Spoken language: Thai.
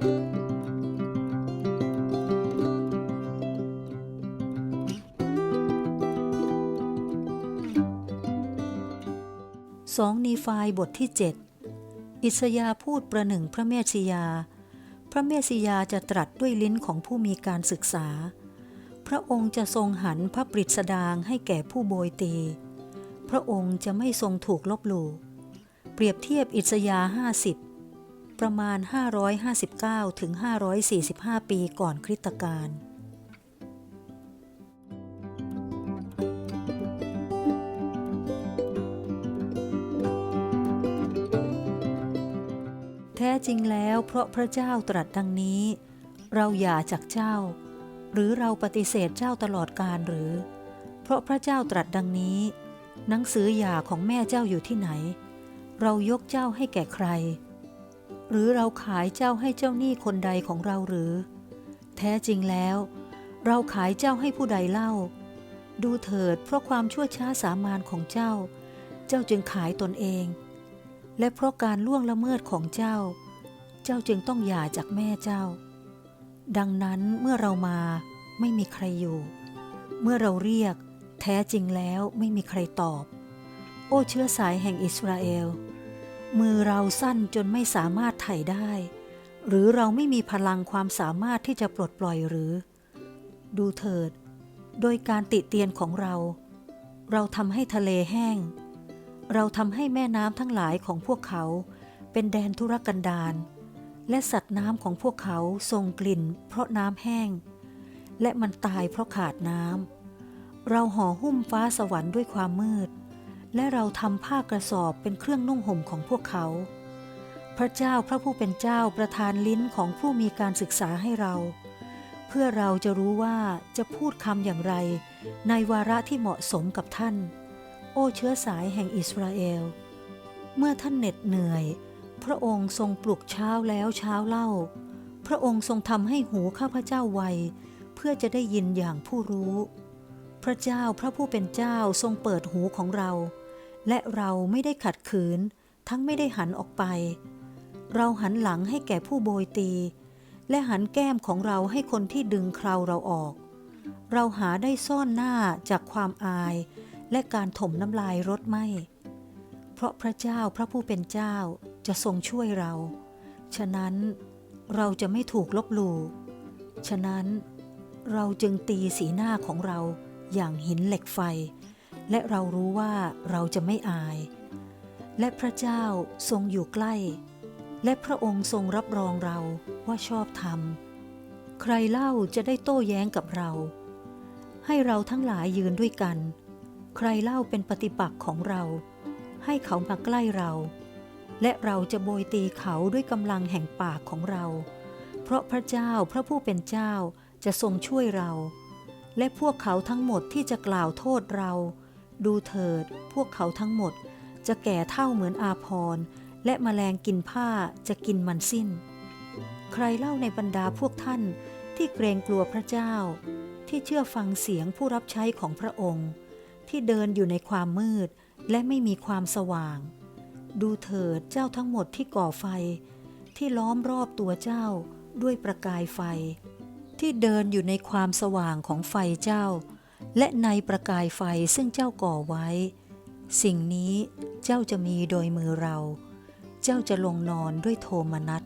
สองนีฟายบทที่7อิสยาพูดประหนึ่งพระเมสสิยา พระเมสสิยาจะตรัสด้วยลิ้นของผู้มีการศึกษา พระองค์จะทรงหันพระปริษดางให้แก่ผู้โบยตี พระองค์จะไม่ทรงถูกลบหลู่ เปรียบเทียบอิสยาห์50 ประมาณ 559 ถึง 545 ปีก่อนคริสตกาลแท้จริงแล้วเพราะพระเจ้าตรัสดังนี้ เราอย่าจากเจ้า หรือเราปฏิเสธเจ้าตลอดกาลหรือ เพราะพระเจ้าตรัสดังนี้ หนังสือหย่าของแม่เจ้าอยู่ที่ไหน เรายกเจ้าให้แก่ใคร หรือเราขายเจ้าให้เจ้าหนี้คนใดของเราหรือ แท้จริงแล้ว เราขายเจ้าให้ผู้ใดเล่า ดูเถิดเพราะความชั่วช้าสามานของเจ้า เจ้าจึงขายตนเอง และเพราะการล่วงละเมิดของเจ้า เจ้าจึงต้องหย่าจากแม่เจ้า ดังนั้นเมื่อเรามาไม่มีใครอยู่ เมื่อเราเรียก แท้จริงแล้วไม่มีใครตอบ โอ้เชื้อสายแห่งอิสราเอล มือเราสั้นจนไม่สามารถไถ่ได้ หรือเราไม่มีพลังความสามารถที่จะปลดปล่อยหรือ ดูเถิด โดยการติเตียนของเรา เราทำให้ทะเลแห้ง เราทำให้แม่น้ำทั้งหลายของพวกเขา เป็นแดนธุรกันดารและสัตว์น้ำของพวกเขาทรงกลิ่น เพราะน้ำแห้ง และมันตายเพราะขาดน้ำเราห่อหุ้มฟ้าสวรรค์ด้วยความมืด และเราทำผ้ากระสอบเป็นเครื่องนุ่งห่มของพวกเขา พระเจ้าพระผู้เป็นเจ้าประทานลิ้นของผู้มีการศึกษาให้เรา เพื่อเราจะรู้ว่าจะพูดคำอย่างไร ในวาระที่เหมาะสมกับท่าน โอ้เชื้อสายแห่งอิสราเอล เมื่อท่านเหน็ดเหนื่อย พระองค์ทรงปลุกเช้าแล้วเช้าเล่า พระองค์ทรงทำให้หูข้าพเจ้าไวเพื่อจะได้ยินอย่างผู้รู้ พระเจ้าพระผู้เป็นเจ้าทรงเปิดหูของเรา และเราไม่ได้ขัดขืน ทั้งไม่ได้หันออกไป เราหันหลังให้แก่ผู้โบยตี และหันแก้มของเราให้คนที่ดึงคราวเราออก เราหาได้ซ่อนหน้าจากความอาย และการถมน้ำลายรถไหมเพราะพระเจ้าพระผู้เป็นเจ้าจะทรงช่วยเรา ฉะนั้นเราจะไม่ถูกลบหลู่ ฉะนั้นเราจึงตีสีหน้าของเราอย่างหินเหล็กไฟ และเรารู้ว่าเราจะไม่อาย และพระเจ้าทรงอยู่ใกล้ และพระองค์ทรงรับรองเราว่าชอบธรรม ใครเล่าจะได้โต้แย้งกับเรา ให้เราทั้งหลายยืนด้วยกัน ใครเล่าเป็นปฏิปักษ์ของเรา ให้เขามาใกล้เรา และเราจะโบยตีเขาด้วยกำลังแห่งปากของเรา เพราะพระเจ้าพระผู้เป็นเจ้าจะทรงช่วยเราและพวกเขาทั้งหมดที่จะกล่าวโทษเรา ดูเถิด พวกเขาทั้งหมด จะแก่เท่าเหมือนอาพร และแมลงกินผ้าจะกินมันสิ้น ใครเล่าในบรรดาพวกท่านที่เกรงกลัวพระเจ้า ที่เชื่อฟังเสียงผู้รับใช้ของพระองค์ ที่เดินอยู่ในความมืดและไม่มีความสว่าง ดูเถิดเจ้าทั้งหมดที่ก่อไฟ ที่ล้อมรอบตัวเจ้าด้วยประกายไฟ ที่เดินอยู่ในความสว่างของไฟเจ้า และในประกายไฟซึ่งเจ้าก่อไว้ สิ่งนี้เจ้าจะมีโดยมือเรา เจ้าจะลงนอนด้วยโทมนัส